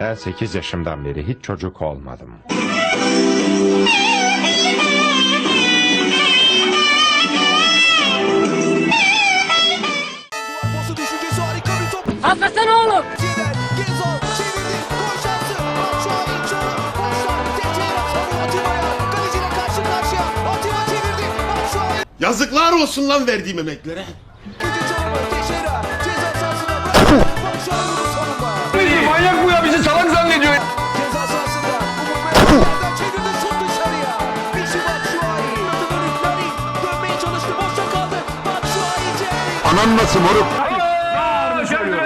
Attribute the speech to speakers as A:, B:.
A: Ben 8 yaşımdan beri hiç çocuk olmadım.
B: Atlasana oğlum.
C: Yazıklar olsun lan verdiğim emeklere.
D: Anan nasıl moruk? Hayır! Ya,